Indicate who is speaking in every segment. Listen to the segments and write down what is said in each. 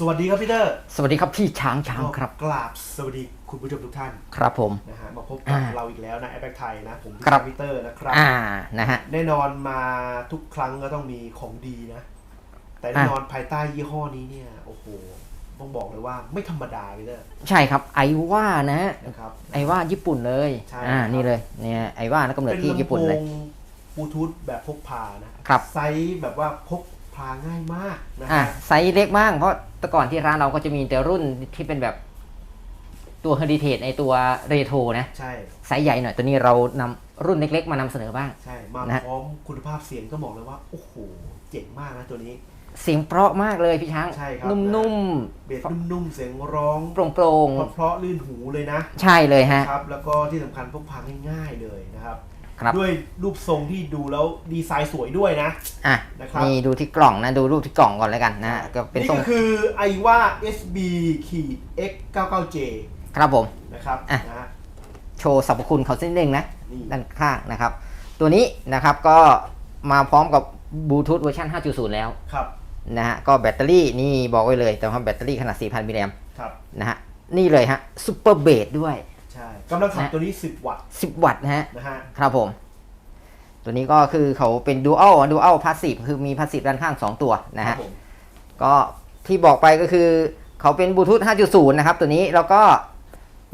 Speaker 1: สวัสดีครับพี่เตอร์
Speaker 2: สวัสดีครับพี่ช้างช้างครับ
Speaker 1: กราบสวัสดีคุณผู้ชมทุกท่าน
Speaker 2: ครับผม
Speaker 1: นะฮะมาพบกับ
Speaker 2: อ่า
Speaker 1: เราอีกแล้วนะแอปแบกไทยนะผม
Speaker 2: ครับ
Speaker 1: พี่เตอร์นะครับ
Speaker 2: อ่านะฮะ
Speaker 1: แน่นอนมาทุกครั้งก็ต้องมีของดีนะ แต่แน่นอนภายใต้ยี่ห้อนี้เนี่ยโอ้โหต้องบอกเลยว่าไม่ธรรมดาพี่เตอร์
Speaker 2: ใช่ครับไอว่านะฮะ
Speaker 1: นะครับ
Speaker 2: ไอว่าญี่ปุ่นเลย
Speaker 1: ใช่
Speaker 2: อ่า
Speaker 1: ครับ
Speaker 2: นี่เลยเนี่ยไอว่านักกำเนิด
Speaker 1: เป็น
Speaker 2: ที่
Speaker 1: ลำ
Speaker 2: ญี่
Speaker 1: โพ
Speaker 2: ปุ่นเลย
Speaker 1: งบลูทูธแบบพกพานะครับไซส์แบบว่าพก พาง่ายมากนะ
Speaker 2: อ่า
Speaker 1: ฮะ
Speaker 2: ไซส์เล็กมาก เพราะแต่ก่อนที่ร้านเราก็จะมีแต่รุ่นที่เป็นแบบตัวเฮอริเทจในตัวเรโทรนะ
Speaker 1: ใช่
Speaker 2: ไซส์ใหญ่หน่อยตัวนี้เรานำรุ่นเล็กๆ มานำเสนอบ้าง
Speaker 1: ใช่ มา
Speaker 2: นะ
Speaker 1: พร้อมคุณภาพเสียงก็บอกเลยว่า โอ้โห เจ๋งมากนะตัวนี้
Speaker 2: เสียงเพราะมากเลยพี่ช้าง
Speaker 1: ใช่ครับ
Speaker 2: นุ่ม
Speaker 1: เบสนุ่มๆ เสียงร้อง
Speaker 2: ๆโปร่ง
Speaker 1: เพราะๆลื่นหูเลยนะ
Speaker 2: ๆใช่เลยฮะ
Speaker 1: ครับแล้วก็ที่สำคัญพกพาง่ายๆเลยนะครับ
Speaker 2: ครับ
Speaker 1: ด้วยรูปทรงที่ดูแล้วดีไซน์สวยด้วยนะ
Speaker 2: อะ
Speaker 1: นะครับ
Speaker 2: นี่ดูที่กล่องนะ ดูรูปที่กล่องก่อนแล้วกันนะ ก็เป็น
Speaker 1: นี่
Speaker 2: ทรง
Speaker 1: ก็คือไอว่า SB ขีด X 99J
Speaker 2: ครับผม
Speaker 1: นะครับ
Speaker 2: อะ
Speaker 1: นะฮะ
Speaker 2: โชว์สรรพคุณเขาสักนิดนึงนะ
Speaker 1: นี่
Speaker 2: ด้านข้างนะครับ ตัวนี้นะครับก็มาพร้อมกับบลูทูธเวอร์ชัน5.0 แล้ว
Speaker 1: ครับ
Speaker 2: นะฮะ ก็แบตเตอรี่นี่บอกไว้เลย แต่ว่าแบตเตอรี่ขนาด 4,000มิลลิแอมป์
Speaker 1: ครับ
Speaker 2: นะฮะ นี่เลยฮะซูเปอร์เบสด้วย
Speaker 1: ใช่กำลังขับ
Speaker 2: นะ
Speaker 1: ตัวนี้ 10 วัตต์
Speaker 2: 10 วัตต์นะฮะ
Speaker 1: นะฮะ
Speaker 2: ครับผม ตัวนี้ก็คือเขาเป็นดูอัลดูอัลพาสซีฟคือมีพาสซีฟด้านข้าง 2 ตัวนะ
Speaker 1: ครั
Speaker 2: ฮะ
Speaker 1: บผม
Speaker 2: ก็ที่บอกไปก็คือเขาเป็นบลูทูธ5.0 นะครับ ตัวนี้แล้วก็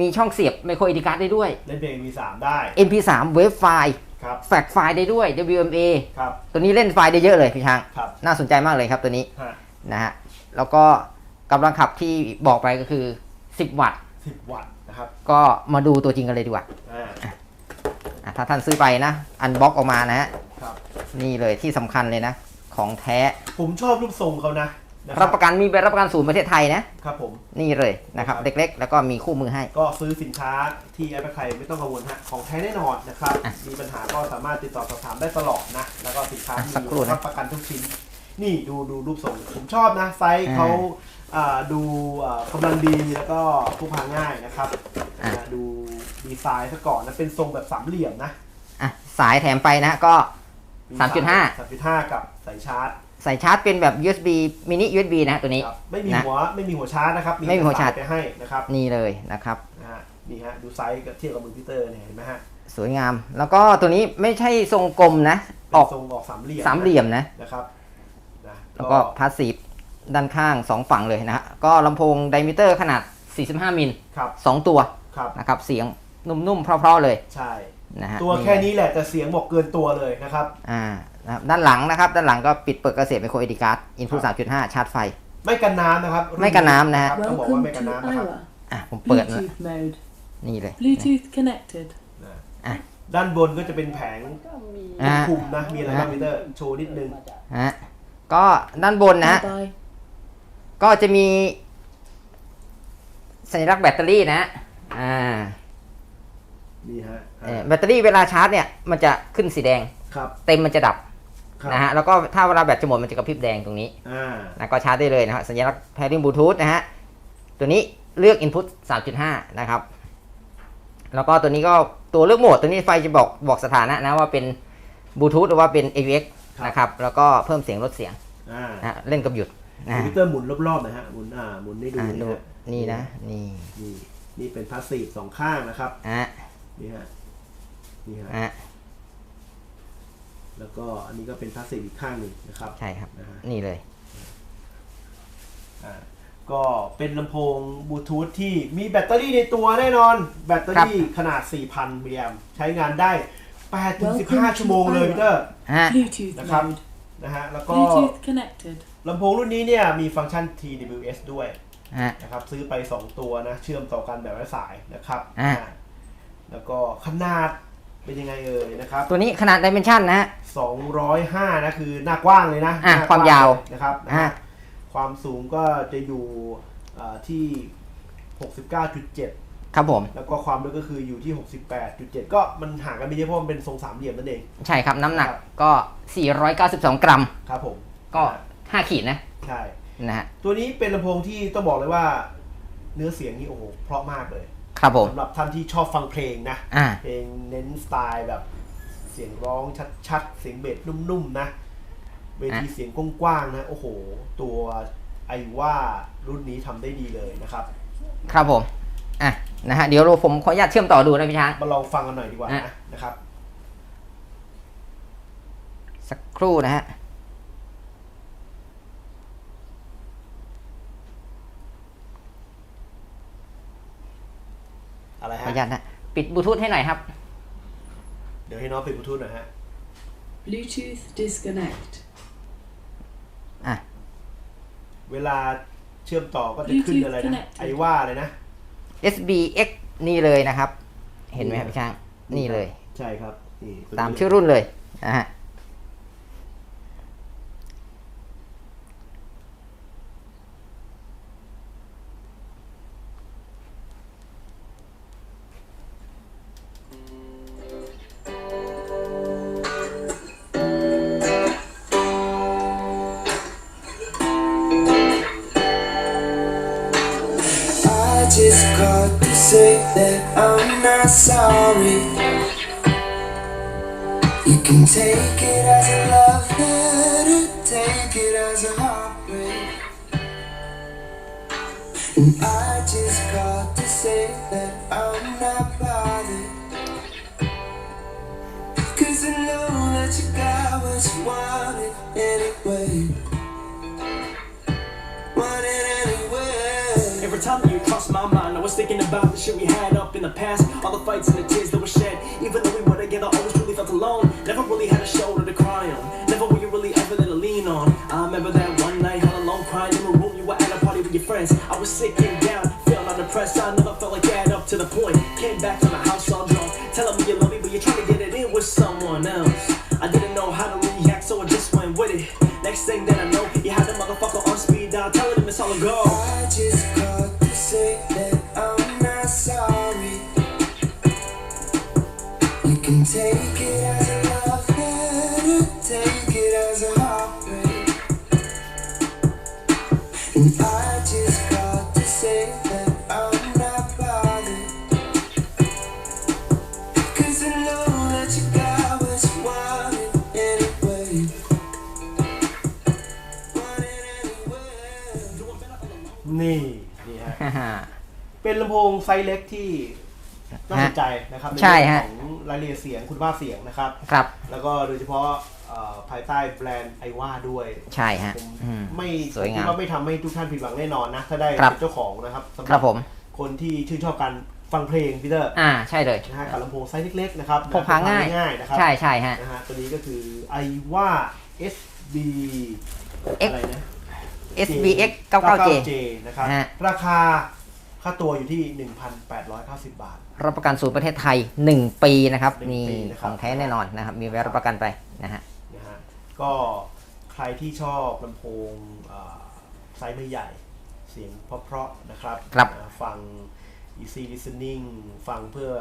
Speaker 2: มีช่องเสียบไมโครเอดิการ์ดได้ด้วย
Speaker 1: เล่นเพลง V3 ได้
Speaker 2: MP3 เวฟไฟล์
Speaker 1: ครับ
Speaker 2: แฟกไฟล์ได้ด้วย WMA
Speaker 1: ครับ
Speaker 2: ตัวนี้เล่นไฟล์ได้เยอะเลยพี่ช้าง
Speaker 1: ครับ
Speaker 2: น่าสนใจมากเลยครับตัวนี้
Speaker 1: ฮะ
Speaker 2: นะฮะแล้วก็กำลังขับที่บอกไปก็คือ 10 วัตต์
Speaker 1: 10วัตต์นะ ครับ
Speaker 2: ก็มาดูตัวจริงกันเลยดีกว่า
Speaker 1: อ่า
Speaker 2: อะถ้าท่านซื้อไปนะ อันบ็อกออกมานะฮะ
Speaker 1: ครับ
Speaker 2: นี่เลยที่สำคัญเลยนะ ของแท้
Speaker 1: ผมชอบรูปทรงเขานะนะค
Speaker 2: รับประกันมีใบรับประกันศูนย์ประเทศไทยนะ
Speaker 1: ครับผม
Speaker 2: นี่เลยนะครับ
Speaker 1: ครับ
Speaker 2: เล็กๆ แล้วก็มีคู่มือให้
Speaker 1: ก็ซื้อสินค้าที่แอปไทยไม่ต้องกังวลฮะของแท้แน่นอนนะครับ
Speaker 2: อะ
Speaker 1: มีปัญหาก็สามารถติดต่อสอบถามได้ตลอดนะ แล้วก็สินค้า
Speaker 2: อะ
Speaker 1: ที่
Speaker 2: สักครู่นะ
Speaker 1: รับประกันทุกชิ้น นี่ดูดูรูปทรงผมชอบนะ ไซส์
Speaker 2: อ่า
Speaker 1: เขาอ่า ดูอ่ากำลังดีแล้วก็พกพาง่ายนะครับ
Speaker 2: อะ
Speaker 1: อ่าดูดีไซน์ซะก่อนนะเป็นทรงแบบสามเหลี่ยมนะ
Speaker 2: อะสายแถมไปนะก็
Speaker 1: มี
Speaker 2: 3.5
Speaker 1: สามจุดห้ากับสายชาร์จ
Speaker 2: ใส่ชาร์จเป็นแบบ USB มินิ USB นะฮะตัวนี้
Speaker 1: ครับไม่มี
Speaker 2: นะ
Speaker 1: หัวไม่มีหัวชาร์จนะครับ
Speaker 2: ไม่มีหัวชาร์จ
Speaker 1: สยไปให้นะครับ
Speaker 2: นี่เลยนะครับ
Speaker 1: นะฮะนี่ฮะดูไซส์กับเทียบกับมือพิเตอร์เนี่ยเห็นไหมฮะ
Speaker 2: สวยงาม แล้วก็ตัวนี้ไม่ใช่ทรงกลมนะ
Speaker 1: เป็น
Speaker 2: ออก
Speaker 1: ทรงออกสามเหลี่ยม
Speaker 2: สามเหลี่ยมนะ
Speaker 1: นะครับนะ
Speaker 2: แล้วก็พาสซีฟ ด้านข้าง 2 ฝั่งเลยนะฮะก็ลำโพงไดมิเตอร์ขนาด 45 มิล
Speaker 1: ครับ
Speaker 2: 2 ตัว
Speaker 1: ครับ
Speaker 2: นะครับ เสียงนุ่มๆเพราะๆเลย
Speaker 1: ใช่
Speaker 2: นะฮะ
Speaker 1: ตัวแค่นี้แหละแต่เสียงบอกเกินตัวเลยนะครับ
Speaker 2: อ่านะครับด้านหลังนะครับด้านหลังก็ปิดเปิดกระเสียบไมโครเอดิการ์ดอินพุต3.5 ชาร์จไฟ
Speaker 1: ไม่กันน้ำนะครับ
Speaker 2: ไม่กันน้ำนะฮะ
Speaker 1: ต้องบอกว่า
Speaker 3: Welcome
Speaker 1: ไม่กัน
Speaker 3: to
Speaker 1: น้ำนะครับ
Speaker 3: Iowa.
Speaker 2: อะผมเปิดนะ
Speaker 3: Bluetooth mode.
Speaker 2: นี่เลย
Speaker 3: Bluetooth connected.
Speaker 1: นะ
Speaker 2: อะ
Speaker 1: ด้านบนก็จะเป็นแผง
Speaker 2: อ่า
Speaker 1: คุมนะมีอะไรบ้างพิเตอร์โชว์นิดนึง
Speaker 2: ฮะก็ด้านบนนะฮะ
Speaker 3: Bye bye.
Speaker 2: ก็จะมี สัญลักษณ์แบตเตอรี่นะฮะอ่า
Speaker 1: นี่ฮะ
Speaker 2: เอ่อแบตเตอรี่เวลาชาร์จเนี่ยมันจะขึ้นสีแดง
Speaker 1: ครับ
Speaker 2: เต็มมันจะดับ
Speaker 1: ครับ
Speaker 2: นะฮะแล้วก็ถ้าเวลาแบตจะหมดมันจะกระพริบแดงตรงนี้
Speaker 1: อ่า
Speaker 2: นะก็ชาร์จได้เลยนะครับสัญลักษณ์ pairing bluetooth นะฮะตัวนี้เลือก input 3.5 นะครับ แล้วก็ตัวนี้ก็ตัวเลือกโหมด ตัวนี้ไฟจะบอกบอกสถานะนะว่าเป็นบลูทูธหรือว่าเป็น AVX นะครับแล้วก็เพิ่มเสียงลดเสียง
Speaker 1: อ่า
Speaker 2: นะฮะเล่นกับหยุด นะ
Speaker 1: พิเตอร์หมุนรอบๆหนะฮะหมุนอ่าหมุนให้ดู
Speaker 2: อ่า
Speaker 1: นะ
Speaker 2: ดู
Speaker 1: ฮะ
Speaker 2: นี่นะ นี่
Speaker 1: นี่นี่เป็นพาสซีฟสองข้างนะครับ
Speaker 2: อะ
Speaker 1: นี่ฮะนี่ฮะ
Speaker 2: อะ
Speaker 1: แล้วก็อันนี้ก็เป็นพาสซีฟอีกข้างหนึ่งนะครับ
Speaker 2: ใช่ครับ
Speaker 1: นะฮะ
Speaker 2: นี่เลย
Speaker 1: อ่าก็เป็นลำโพงบลูทูธที่มีแบตเตอรี่ในตัวแน่นอน แบตเตอรี่ขนาด 4,000มิลลิแอมป์ใช้งานได้8ถึง15 ชั่วโมงเลยพีเตอร์
Speaker 2: ฮะ
Speaker 3: Bluetooth
Speaker 1: Nakap.
Speaker 3: mode.
Speaker 1: นะฮะแล้วก็
Speaker 3: Bluetooth connected.
Speaker 1: ลำโพงรุ่นนี้เนี่ยมีฟังก์ชัน TWS ด้วย
Speaker 2: ฮะ
Speaker 1: นะครับ ซื้อไป 2 ตัวนะ เชื่อมต่อกันแบบไร้สายนะครับ
Speaker 2: อ่า
Speaker 1: อ่าแล้วก็ขนาดเป็นยังไงเอ่ยนะครับ
Speaker 2: ตัวนี้ขนาด dimension นะฮะ
Speaker 1: 205 นะคือหน้ากว้างเลยนะ
Speaker 2: อะ
Speaker 1: หน้ก
Speaker 2: ความยาว
Speaker 1: เลยนะครับนะ
Speaker 2: อะ
Speaker 1: ฮะความสูงก็จะอยู่อ่าที่ 69.7
Speaker 2: ครับผม
Speaker 1: แล้วก็ความลึกก็คืออยู่ที่ 68.7 ก็มันห่างกันไม่เยอะเพราะมันเป็นทรงสามเหลี่ยมนั่นเอง
Speaker 2: ใช่ครับน้ำหนัก
Speaker 1: ครับ
Speaker 2: ก็ 492 กรัม
Speaker 1: ครับผม
Speaker 2: ก็ 5ขีดนะ
Speaker 1: ใช่
Speaker 2: นะฮะ
Speaker 1: ตัวนี้เป็นลำโพงที่ต้องบอกเลยว่า เนื้อเสียงนี่โอ้โหเพราะมากเลย
Speaker 2: ครับผม
Speaker 1: สำหรับท่านที่ชอบฟังเพลงนะ
Speaker 2: อ่า
Speaker 1: เพลงเน้นสไตล์แบบ เสียงร้องชัดๆ เสียงเบสนุ่มๆนะเวทีเสียงกว้างๆนะโอ้โห ตัวไอว่ารุ่นนี้ทำได้ดีเลยนะครับ
Speaker 2: ครับผมอะนะฮะเดี๋ยวเราผมขออนุญาตเชื่อมต่อดูนะพี่ช้าง
Speaker 1: มาลองฟังกันหน่อยดีกว่านะ
Speaker 2: อะ
Speaker 1: นะครับ
Speaker 2: สักครู่นะฮะ
Speaker 1: อะไร
Speaker 2: ขอ
Speaker 1: ฮะ
Speaker 2: อนุญาตนะปิดบลูทูธให้หน่อยครับ
Speaker 1: เดี๋ยวให้น้องปิดบลูทูธหน่อยฮะ
Speaker 3: Bluetooth disconnect.
Speaker 2: อะ
Speaker 1: เวลาเชื่อมต่อก็จะขึ้นอะไรนะ
Speaker 3: Bluetooth
Speaker 1: ไอว่าเลยนะ
Speaker 2: SBX นี่เลยนะครับ เห็นไหมครับพี่ช้างนี่เลย
Speaker 1: ใช่ครับนี่วนี้
Speaker 2: ตามชื่อรุ่นเลยนะฮะ
Speaker 4: sorry. You can take it as a love letter, take it as a heartbreak. And I just got to say that I'm not bothered. Cause I know that you got what you wanted anyway. Wanted anyway.
Speaker 5: Every time you my mind, I was thinking about the shit we had up in the past. All the fights and the tears that were shed. Even though we were together, always really felt alone. Never really had a shoulder to cry on. Never were you really ever there to lean on. I remember that one night, all alone, crying in a room. You were at a party with your friends. I was sick and down, feeling depressed. I never felt like that up to the point. Came back to the house all drunk, telling me you love me, but you're trying to get it in with someone else. I didn't know how to react, so I just went with it. Next thing that I know, you had the motherfucker on speed dial, telling him it's all a go.
Speaker 4: Can take it as a love letter, take it as a heartbreak. And I just got to say that I'm not bothered. Cause I know that you got what you wanted anyway. Wanted anyway.
Speaker 1: นี่นี่ฮะ เป็นลำโพงไซส์เล็กที่ น่าสนใจนะครับ
Speaker 2: ใช่
Speaker 1: เรื่อง
Speaker 2: ฮะ
Speaker 1: ของรายละเอียดเสียงคุณภาพเสียงนะครับ
Speaker 2: ครับ
Speaker 1: แล้วก็โดยเฉพาะเอ่อภายใต้แบรนด์ไอว่าด้วย
Speaker 2: ใช่ฮะ
Speaker 1: ผม
Speaker 2: อืม
Speaker 1: ไม่
Speaker 2: สวยงาม
Speaker 1: คิดว่าไม่ทำให้ทุกท่านผิดหวังแน่นอนนะ ถ้าได้
Speaker 2: ครับ
Speaker 1: เป็นเจ้าของนะครับสำห
Speaker 2: ครับผม
Speaker 1: คนที่ชื่นชอบการฟังเพลงพีเตอร์
Speaker 2: อ่าใช่เลย
Speaker 1: นะฮะกับลำโพงไซส์เล็กๆนะครับ
Speaker 2: พกพาง่าย
Speaker 1: ง่ายๆนะครับ
Speaker 2: ใช่ใช่ฮะ
Speaker 1: นะฮะตัวนี้ก็คือไอว่า SB
Speaker 2: X
Speaker 1: อะไรนะ
Speaker 2: SBX 99J
Speaker 1: J นะครับ
Speaker 2: ฮะ
Speaker 1: ราคาค่าตัวอยู่ที่ 1,890 บาท
Speaker 2: รับประกันศูนย์ประเทศไทย 1 ปีนะครับ
Speaker 1: หนึ่ง
Speaker 2: นี่
Speaker 1: ปีนะค
Speaker 2: ข
Speaker 1: รับ
Speaker 2: องแท้แน่นอนนะครับ มีใบรับประกันไปนะฮะ
Speaker 1: นะฮะก็ใครที่ชอบลำโพงเอ่อไซส์ไม่ใหญ่ เสียงเพราะๆนะครับ
Speaker 2: ครับ
Speaker 1: นะฟัง easy listening ฟังเพื่อ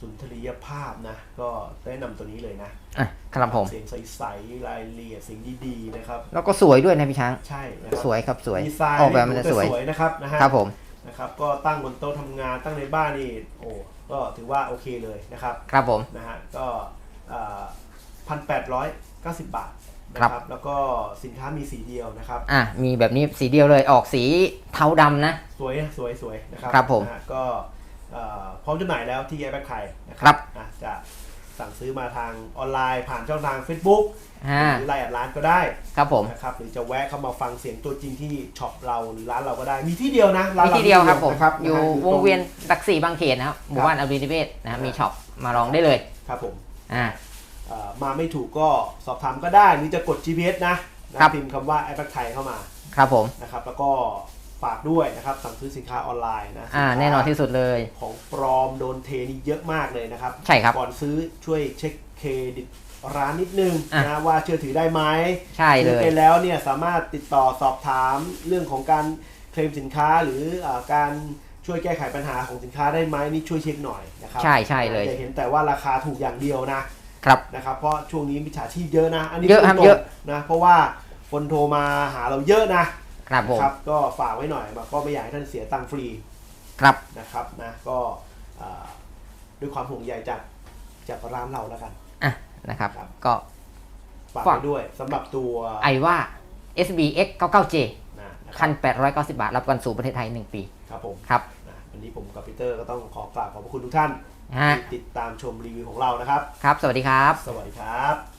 Speaker 1: สุนทรียภาพนะ ก็แนะนำตัวนี้เลยนะ
Speaker 2: อะครับผม
Speaker 1: เสียงใสๆรายละเอียดเสียงดีๆนะครับ
Speaker 2: แล้วก็สวยด้วยนะพี่ช้าง
Speaker 1: ใช่นะครับ
Speaker 2: สวยครับสวย
Speaker 1: ดีไซน์
Speaker 2: ออกแบบมันจะ
Speaker 1: ดู
Speaker 2: สวย
Speaker 1: สวยนะครับนะฮะ
Speaker 2: ครับผม
Speaker 1: นะครับก็ตั้งบนโต๊ะทำงานตั้งในบ้านนี่โอ้ก็ถือว่าโอเคเลยนะครับ
Speaker 2: ครับผม
Speaker 1: นะฮะก็พันแปดร้อยเก้าสิบบาทนะครับแล้วก็สินค้ามีสีเดียวนะครับ
Speaker 2: อะมีแบบนี้สีเดียวเลยออกสีเทาดำนะ
Speaker 1: สวยสวยสวยนะครับ
Speaker 2: ครับผม
Speaker 1: นะฮะก็เอ่อพร้อมจำหน่ายแล้วที่แอปแบคไทยนะค
Speaker 2: ครั
Speaker 1: รับ นะจะ สั่งซื้อมาทางออนไลน์ผ่านช่องทาง Facebook
Speaker 2: อ่า
Speaker 1: หรือไลน์แอดร้านก็ได้
Speaker 2: ครับผม
Speaker 1: นะครับหรือจะแวะเข้ามาฟังเสียงตัวจริงที่ช็อปเราหรือร้านเราก็ได้มีที่เดียวนะร้าน
Speaker 2: มี
Speaker 1: เรา
Speaker 2: ที่เดียวครับผม
Speaker 1: นะครับ
Speaker 2: อยู่
Speaker 1: นะฮะ
Speaker 2: วงเวียน
Speaker 1: ตร
Speaker 2: ตักสีบางเขนนะครับ หมู่บ้านอภินิเวศนะครับมีช็อปมาลองได้เลย
Speaker 1: ครับผม
Speaker 2: อ่า
Speaker 1: เอ่อมาไม่ถูกก็สอบถามก็ได้หรือจะกด GPS นะนะครับ พิมพ์คำว่าแอปแบคไทยเข้ามา
Speaker 2: ครับผม
Speaker 1: นะครับแล้วก็ ฝากด้วยนะครับสั่งซื้อสินค้าออนไลน์นะ
Speaker 2: อ่า
Speaker 1: สิค้
Speaker 2: แน่นอนที่สุดเลย
Speaker 1: ของปลอมโดนเทนี่เยอะมากเลยนะครับ
Speaker 2: ใช่ครับ
Speaker 1: ก่อนซื้อช่วยเช็คเครดิตร้านนิดนึง
Speaker 2: อะ
Speaker 1: นะว่าเชื่อถือได้ไหม
Speaker 2: ใช่เล
Speaker 1: ซื้อยไปแล้วเนี่ยสามารถติดต่อสอบถามเรื่องของการเคลมสินค้าหรืออาการช่วยแก้ไขปัญหาของสินค้าได้ไหมนี่ช่วยเช็คหน่อยนะครับ
Speaker 2: ใช่ใช่เลย
Speaker 1: อย่าเห็นแต่ว่าราคาถูกอย่างเดียวนะครับนะครับเพราะช่วงนี้มิจฉาชีพเยอะนะ อันนี้
Speaker 2: เยอะครับ
Speaker 1: พูดตง
Speaker 2: เยอะ
Speaker 1: นะเพราะว่าคนโทรมาหาเราเยอะนะ
Speaker 2: ครับผม
Speaker 1: ครับก็ฝากไว้หน่อยมาก็ไม่อยากให้ท่านเสียตังค์ฟรี
Speaker 2: ครับ
Speaker 1: นะครับนะก็อ่าด้วยความห่วงใยจากจากร้านเราแล้วกัน
Speaker 2: อะ นะครับ
Speaker 1: ครับ
Speaker 2: ก็
Speaker 1: ฝาก
Speaker 2: ฝาก
Speaker 1: ไว้ด้วยสำหรับตัว
Speaker 2: ไอว่า SBX 99J
Speaker 1: นะนะ
Speaker 2: คัน890 บาท รับประกันสู่ประเทศไทย 1 ปี
Speaker 1: ครับผม
Speaker 2: ครับ
Speaker 1: นะวันนี้ผมกับปีเตอร์ก็ต้องขอกราบขอบพระคุณทุกท่าน
Speaker 2: ฮะ
Speaker 1: ที่ติดตามชมรีวิวของเรานะครับ
Speaker 2: ครับ สวัสดีครับ
Speaker 1: สวัสดีครับ